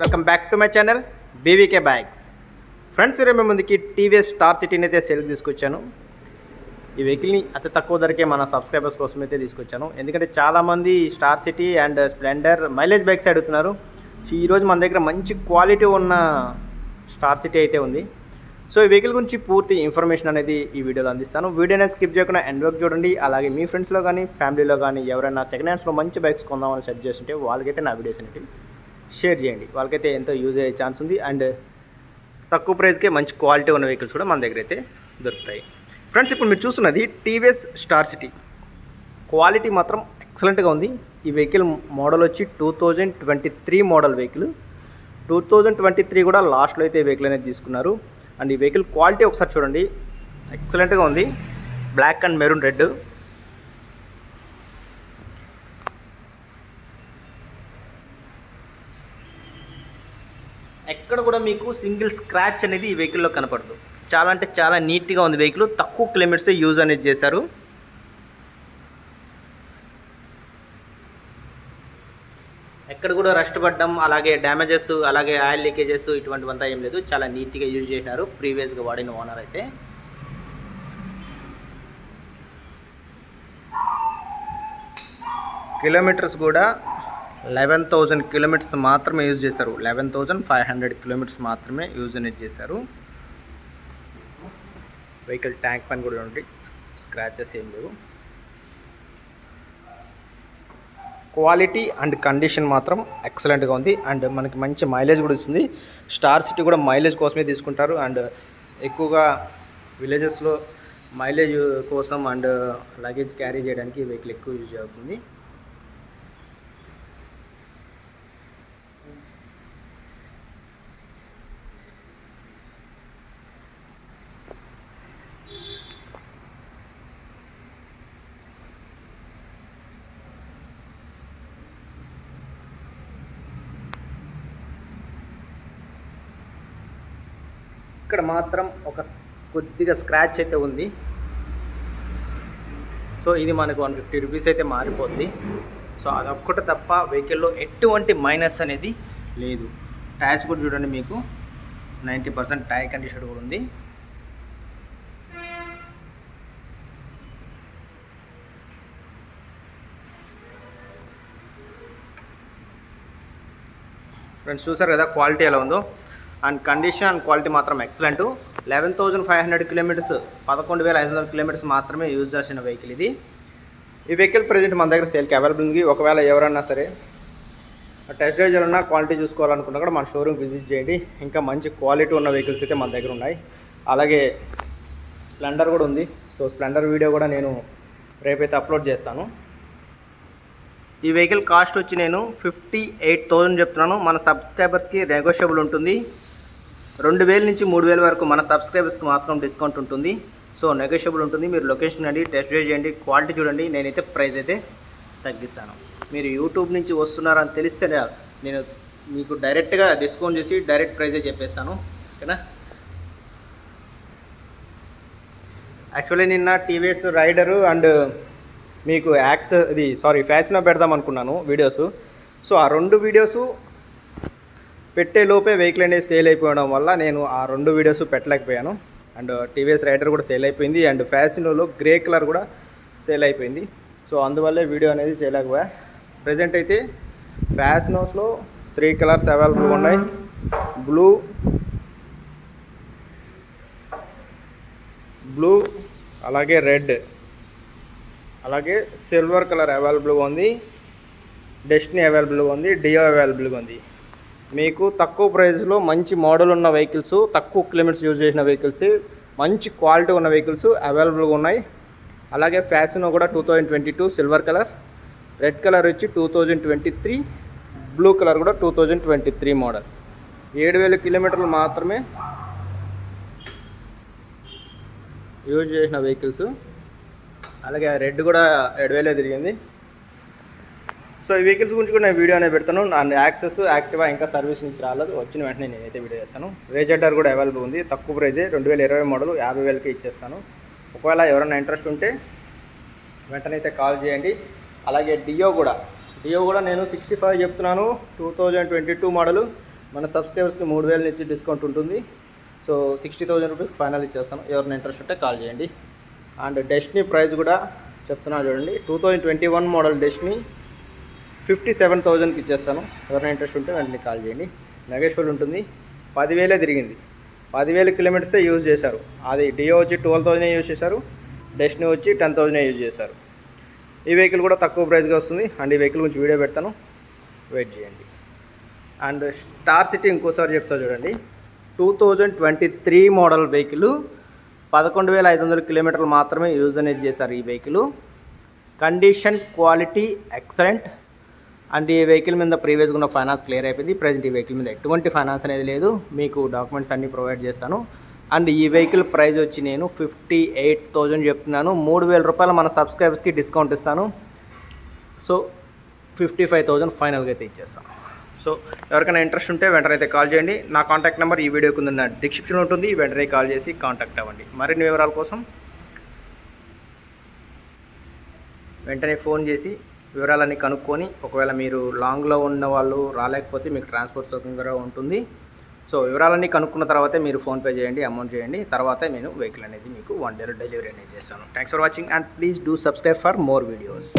Welcome back to my channel BVK bikes friends ఈరోజు మేము ముందుకి టీవీఎస్ స్టార్ సిటీని అయితే సేల్ తీసుకొచ్చాను. ఈ వెహికల్ని అతి తక్కువ ధరకే మన సబ్స్క్రైబర్స్ కోసం అయితే తీసుకొచ్చాను. ఎందుకంటే చాలామంది Star City and Splendor mileage bikes అడుగుతున్నారు. సో ఈరోజు మన దగ్గర మంచి క్వాలిటీ ఉన్న స్టార్ సిటీ అయితే ఉంది. సో ఈ వెహికల్ గురించి పూర్తి ఇన్ఫర్మేషన్ అనేది ఈ వీడియోలో అందిస్తాను. వీడియోనే స్కిప్ చేయకుండా ఎండ్ వరకు చూడండి. అలాగే మీ ఫ్రెండ్స్లో కానీ ఫ్యామిలీలో కానీ ఎవరైనా సెకండ్ హ్యాండ్స్లో మంచి బైక్స్ కొందామని సెట్ చేస్తుంటే వాళ్ళకైతే నా వీడియోస్ అనేవి షేర్ చేయండి. వాళ్ళకైతే ఎంతో యూజ్ అయ్యే ఛాన్స్ ఉంది. అండ్ తక్కువ ప్రైస్కే మంచి క్వాలిటీ ఉన్న వెహికల్స్ కూడా మన దగ్గర అయితే దొరుకుతాయి. ఫ్రెండ్స్ ఇప్పుడు మీరు చూస్తున్నది టీవీఎస్ స్టార్ సిటీ. క్వాలిటీ మాత్రం ఎక్సలెంట్గా ఉంది. ఈ వెహికల్ మోడల్ వచ్చి two thousand twenty three model vehicle. Two thousand twenty three కూడా లాస్ట్లో అయితే వెహికల్ అనేది తీసుకున్నారు. అండ్ ఈ వెహికల్ క్వాలిటీ ఒకసారి చూడండి. ఎక్సలెంట్గా ఉంది. Black and maroon red. ఎక్కడ కూడా మీకు సింగిల్ స్క్రాచ్ అనేది ఈ వెహికల్లో కనపడదు. చాలా అంటే చాలా నీట్గా ఉంది వెహికల్. తక్కువ కిలోమీటర్స్ యూజ్ అనేది చేశారు. ఎక్కడ కూడా రస్ట్ పడ్డం అలాగే డ్యామేజెస్ అలాగే ఆయిల్ లీకేజెస్ ఇటువంటివంతా ఏం లేదు. చాలా నీట్గా యూజ్ చేసినారు. ప్రీవియస్గా వాడిన ఓనర్ అయితే. కిలోమీటర్స్ కూడా లెవెన్ థౌజండ్ కిలోమీటర్స్ మాత్రమే యూజ్ చేశారు. Eleven thousand five hundred kilometres మాత్రమే యూజ్ అనేది చేశారు. వెహికల్ ట్యాంక్ పని కూడా ఉంది స్క్రాచెస్ ఏం లేవు. క్వాలిటీ అండ్ కండిషన్ మాత్రం ఎక్సలెంట్గా ఉంది. అండ్ మనకి మంచి మైలేజ్ కూడా ఇస్తుంది. స్టార్ సిటీ కూడా మైలేజ్ కోసమే తీసుకుంటారు. అండ్ ఎక్కువగా విలేజెస్లో మైలేజ్ కోసం అండ్ లగేజ్ క్యారీ చేయడానికి వెహికల్ ఎక్కువ యూజ్ అవుతుంది. ఇక్కడ మాత్రం ఒక కొద్దిగా స్క్రాచ్ అయితే ఉంది. సో ఇది మనకు వన్ ఫిఫ్టీ రూపీస్ అయితే మారిపోద్ది. సో అదొక్కటి తప్ప వెహికల్లో ఎటువంటి మైనస్ అనేది లేదు. టైర్స్ కూడా చూడండి మీకు. నైంటీ పర్సెంట్ టైర్ కండిషన్ కూడా ఉంది. ఫ్రెండ్స్ చూసారు కదా క్వాలిటీ ఎలా ఉందో? అండ్ కండిషన్ అండ్ క్వాలిటీ మాత్రం excellent eleven thousand five hundred kilometres పదకొండు వేల ఐదు వందల కిలోమీటర్స్ మాత్రమే యూజ్ చేసిన వెహికల్ ఇది. ఈ వెహికల్ ప్రజెంట్ మన దగ్గర సేల్కి అవైలబుల్ ఉంది. ఒకవేళ ఎవరన్నా సరే టెస్ట్ డ్రైవ్ చేయాలన్నా క్వాలిటీ చూసుకోవాలనుకున్నా కూడా మన షోరూమ్ విజిట్ చేయండి. ఇంకా మంచి క్వాలిటీ ఉన్న వెహికల్స్ అయితే మన దగ్గర ఉన్నాయి. అలాగే స్ప్లెండర్ కూడా ఉంది. సో స్ప్లెండర్ వీడియో కూడా నేను రేపైతే అప్లోడ్ చేస్తాను. ఈ వెహికల్ కాస్ట్ వచ్చి నేను ఫిఫ్టీ ఎయిట్ థౌజండ్ చెప్తున్నాను. మన సబ్స్క్రైబర్స్కి నెగోషియబుల్ ఉంటుంది. రెండు వేల నుంచి మూడు వేల వరకు మన సబ్స్క్రైబర్స్కి మాత్రం డిస్కౌంట్ ఉంటుంది. సో నెగోషియబుల్ ఉంటుంది. మీరు లొకేషన్ అండి టెస్ట్ డ్రైవ్ చేయండి క్వాలిటీ చూడండి. నేనైతే ప్రైస్ అయితే తగ్గిస్తాను. మీరు యూట్యూబ్ నుంచి వస్తున్నారని తెలిస్తే నేను మీకు డైరెక్ట్గా డిస్కౌంట్ చేసి డైరెక్ట్ ప్రైజే చెప్పేస్తాను. ఓకేనా? యాక్చువల్లీ నిన్న టీవీఎస్ రైడరు అండ్ మీకు యాక్స్ ఇది సారీ ఫ్యాషన్లో పెడదాం అనుకున్నాను వీడియోస్. సో ఆ రెండు వీడియోస్ పెట్టే లోపే వెహికల్ అనేది సేల్ అయిపోవడం వల్ల నేను ఆ రెండు వీడియోస్ పెట్టలేకపోయాను. అండ్ టీవీఎస్ రైడర్ కూడా సేల్ అయిపోయింది. అండ్ ఫ్యాషన్లో గ్రే కలర్ కూడా సేల్ అయిపోయింది. సో అందువల్లే వీడియో అనేది చేయలేకపోయా. ప్రజెంట్ అయితే ఫ్యాషనోస్లో త్రీ కలర్స్ అవైలబుల్గా ఉన్నాయి. బ్లూ బ్లూ అలాగే రెడ్ అలాగే సిల్వర్ కలర్ అవైలబుల్గా ఉంది. డెస్టినీ అవైలబుల్గా ఉంది. డియో అవైలబుల్గా ఉంది. మీకు తక్కువ ప్రైస్లో మంచి మోడల్ ఉన్న వెహికల్స్ తక్కువ కిలోమీటర్స్ యూజ్ చేసిన వెహికల్స్ మంచి క్వాలిటీ ఉన్న వెహికల్స్ అవైలబుల్గా ఉన్నాయి. అలాగే ఫ్యాషన్ కూడా two thousand twenty two silver colour red colour వచ్చి two thousand twenty three blue colour కూడా two thousand twenty three model ఏడు వేల కిలోమీటర్లు మాత్రమే యూజ్ చేసిన వెహికల్స్. అలాగే రెడ్ కూడా ఏడు వేలే తిరిగింది. సో ఈ వెహికల్స్ గురించి కూడా నేను వీడియో అనేది పెడతాను. నా యాక్సెస్ యాక్టివా ఇంకా సర్వీస్ నుంచి రాలేదు. వచ్చిన వెంటనే నేనైతే వీడియో చేస్తాను. రేజెడర్ కూడా అవైలబుల్ ఉంది. తక్కువ ప్రైజే రెండు వేల ఇరవై మోడల్ యాభై వేలకి ఇచ్చేస్తాను. ఒకవేళ ఎవరైనా ఇంట్రెస్ట్ ఉంటే వెంటనే అయితే కాల్ చేయండి. అలాగే డియో కూడా. డియో కూడా నేను సిక్స్టీ ఫైవ్ చెప్తున్నాను. Two thousand twenty two model మన సబ్స్క్రైబర్స్కి మూడు వేల నుంచి డిస్కౌంట్ ఉంటుంది. So sixty thousand rupees final ఇచ్చేస్తాను. ఎవరైనా ఇంట్రెస్ట్ ఉంటే కాల్ చేయండి. అండ్ డెస్టినీ ప్రైస్ కూడా చెప్తున్నాను చూడండి. Two thousand twenty one model Destini fifty seven థౌజండ్కి ఇచ్చేస్తాను. ఎవరైనా ఇంట్రెస్ట్ ఉంటే వెంటనే కాల్ చేయండి. నగేశ్వర్ ఉంటుంది. పదివేలే తిరిగింది. పదివేల కిలోమీటర్సే యూజ్ చేశారు. అది డియో వచ్చి ట్వెల్వ్ థౌజండ్ యూజ్ చేశారు. డెస్టినీ వచ్చి టెన్ థౌజండ్ యూజ్ చేశారు. ఈ వెహికల్ కూడా తక్కువ ప్రైస్గా వస్తుంది. అండ్ ఈ వెహికల్ గురించి వీడియో పెడతాను. వెయిట్ చేయండి. అండ్ స్టార్ సిటీ ఇంకోసారి చెప్తా చూడండి. Two thousand twenty three model vehicle పదకొండు వేల ఐదు వందల కిలోమీటర్లు మాత్రమే యూజ్ అనేది చేశారు ఈ vehicle. Condition quality excellent. And ఈ వెహికల్ మీద ప్రీవియస్గా ఉన్న ఫైనాన్స్ క్లియర్ అయిపోయింది. ప్రజెంట్ ఈ వెహికల్ మీద ఎటువంటి ఫైనాన్స్ అనేది లేదు. మీకు డాక్యుమెంట్స్ అన్నీ ప్రొవైడ్ చేస్తాను. అండ్ ఈ వెహికల్ ప్రైస్ వచ్చి నేను ఫిఫ్టీ ఎయిట్ థౌజండ్ చెప్తున్నాను. మూడు వేల రూపాయలు మన సబ్స్క్రైబర్స్కి డిస్కౌంట్ ఇస్తాను. సో ఫిఫ్టీ ఫైవ్ థౌజండ్ ఫైనల్గా అయితే ఇచ్చేస్తాను. సో ఎవరికైనా ఇంట్రెస్ట్ ఉంటే వెంటనే అయితే కాల్ చేయండి. నా కాంటాక్ట్ నెంబర్ ఈ వీడియో కింద డిస్క్రిప్షన్ ఉంటుంది. వెంటనే కాల్ చేసి కాంటాక్ట్ అవ్వండి. మరిన్ని వివరాల కోసం వెంటనే ఫోన్ చేసి వివరాలన్నీ కనుక్కొని ఒకవేళ మీరు లాంగ్లో ఉన్న వాళ్ళు రాలేకపోతే మీకు ట్రాన్స్పోర్ట్ సౌకర్యంగా ఉంటుంది. సో వివరాలన్నీ కనుక్కున్న తర్వాతే మీరు ఫోన్పే చేయండి అమౌంట్ చేయండి. తర్వాత నేను వెహికల్ అనేది మీకు వన్ డేలో డెలివరీ అనేది చేస్తాను. Thanks for watching and please do subscribe for more videos